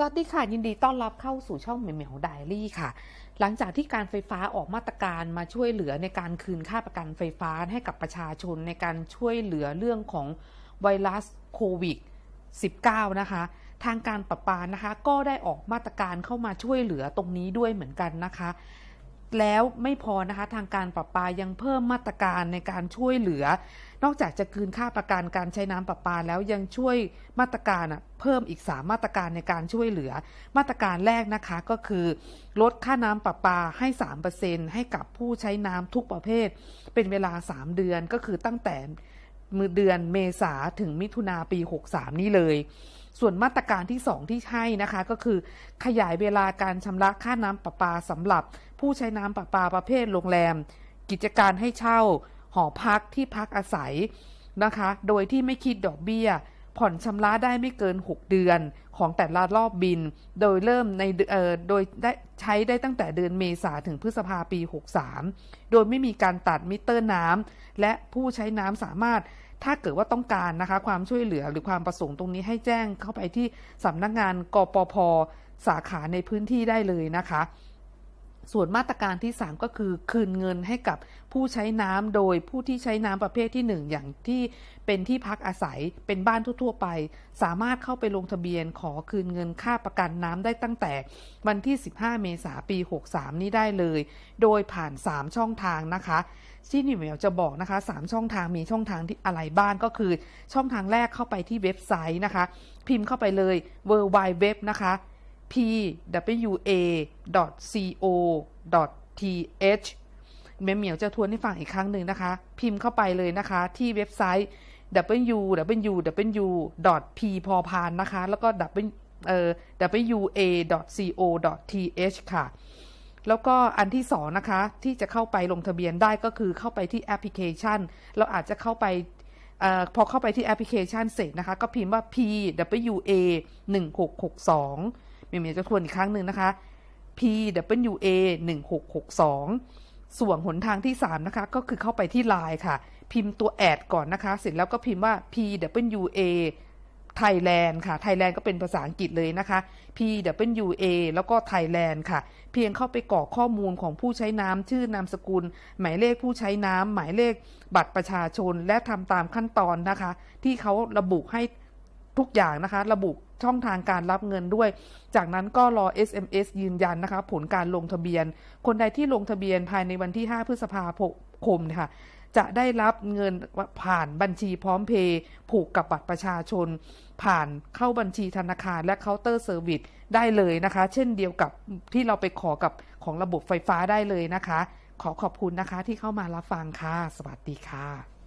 สวัสดีค่ะ ยินดีต้อนรับเข้าสู่ช่องเหมียวเหมียวไดรี่ค่ะ หลังจากที่การไฟฟ้าออกมาตรการมาช่วยเหลือในการคืนค่าประกันไฟฟ้าให้กับประชาชนในการช่วยเหลือเรื่องของไวรัสโควิด 19 นะคะ ทางการประปานะคะ ก็ได้ออกมาตรการเข้ามาช่วยเหลือตรงนี้ด้วยเหมือนกันนะคะ แล้วไม่พอนะคะทางการประปายังเพิ่มมาตรการในการช่วยเหลือ นอกจากจะคืนค่าประกันการใช้น้ำประปาแล้วยังช่วยมาตรการอะเพิ่มอีก 3 มาตรการในการช่วยเหลือ มาตรการแรกนะคะก็คือ ลดค่าน้ำประปาให้ 3%ให้กับผู้ใช้น้ำทุกประเภท เป็นเวลา 3 เดือนก็คือตั้งแต่ มือเดือนเมษาถึงมิถุนาปี 63 นี่เลย ส่วนมาตรการที่ 2 ที่ให้นะคะ ก็คือขยายเวลาการชำระค่าน้ำประปาสำหรับ ผู้ใช้น้ำประปาประเภทโรงแรม กิจการให้เช่า หอพักที่พักอาศัยนะคะ โดยที่ไม่คิดดอกเบี้ย ผ่อนชำระได้ไม่เกิน 6 เดือนของแต่ละรอบบิน โดยเริ่มในโดยได้ใช้ได้ตั้งแต่เดือนเมษาถึงพฤษภาปี 63 โดยไม่มีการตัดมิเตอร์น้ำและผู้ใช้น้ำสามารถถ้าเกิดว่าต้องการนะคะ ความช่วยเหลือหรือความประสงค์ตรงนี้ให้แจ้งเข้าไปที่สำนักงานกปพสาขาในพื้นที่ได้เลยนะคะ ส่วนมาตรการที่ 3 ก็คือคืนเงินให้กับผู้ใช้น้ำโดยผู้ที่ใช้น้ำประเภทที่ 1 อย่างที่เป็นที่พักอาศัยเป็นบ้านทั่วๆไป สามารถเข้าไปลงทะเบียนขอคืนเงินค่าประกันน้ำได้ตั้งแต่วันที่ 15 เมษายนปี 63 นี้ได้เลย โดยผ่าน 3 ช่องทางนะคะที่นิวเมลจะบอกนะคะ 3 ช่องทางมีช่องทางที่อะไรบ้างก็คือ ช่องทางแรกเข้าไปที่เว็บไซต์นะคะ พิมพ์เข้าไปเลย w w w นะคะ pwa.co.th เมเหมียวจะทวนให้ฟังอีกครั้งหนึ่งนะคะ พิมพ์เข้าไปเลยนะคะที่เว็บไซต์ www.p พอพานนะคะ แล้วก็ w เอ่อ wa.co.th ค่ะ แล้วก็อันที่สองนะคะ ที่จะเข้าไปลงทะเบียนได้ก็คือเข้าไปที่แอปพลิเคชัน เราอาจจะเข้าไปอพอเข้าไปที่แอปพลิเคชันเสร็จนะคะ ก็พิมพ์ว่า pwa 1662 เมียจะทวนอีกครั้งหนึ่งนะคะ pwa 1662 ส่วนหนทางที่ 3 นะคะ ก็คือเข้าไปที่ Line ค่ะ พิมพ์ตัวแอดก่อนนะคะ เสร็จแล้วก็พิมพ์ว่า pwa Thailand ค่ะ Thailand ก็เป็นภาษาอังกฤษเลยนะคะ pwa แล้วก็ Thailand ค่ะ เพียงเข้าไปกรอกข้อมูลของผู้ใช้น้ำ ชื่อนามสกุล หมายเลขผู้ใช้น้ำ หมายเลขบัตรประชาชน และทำตามขั้นตอนนะคะ ที่เขาระบุให้ทุกอย่างนะคะ ระบุ ช่องทางการรับเงินด้วย จากนั้นก็รอ SMS ยืนยันนะคะผลการลงทะเบียน คนใดที่ลงทะเบียนภายในวันที่ 5 พฤษภาคมนะคะจะได้รับเงินผ่านบัญชีพร้อมเพย์ผูกกับบัตรประชาชน ผ่านเข้าบัญชีธนาคารและเคาน์เตอร์เซอร์วิสได้เลยนะคะ เช่นเดียวกับที่เราไปขอกับของระบบไฟฟ้าได้เลยนะคะ ขอขอบคุณนะคะที่เข้ามารับฟังค่ะ สวัสดีค่ะ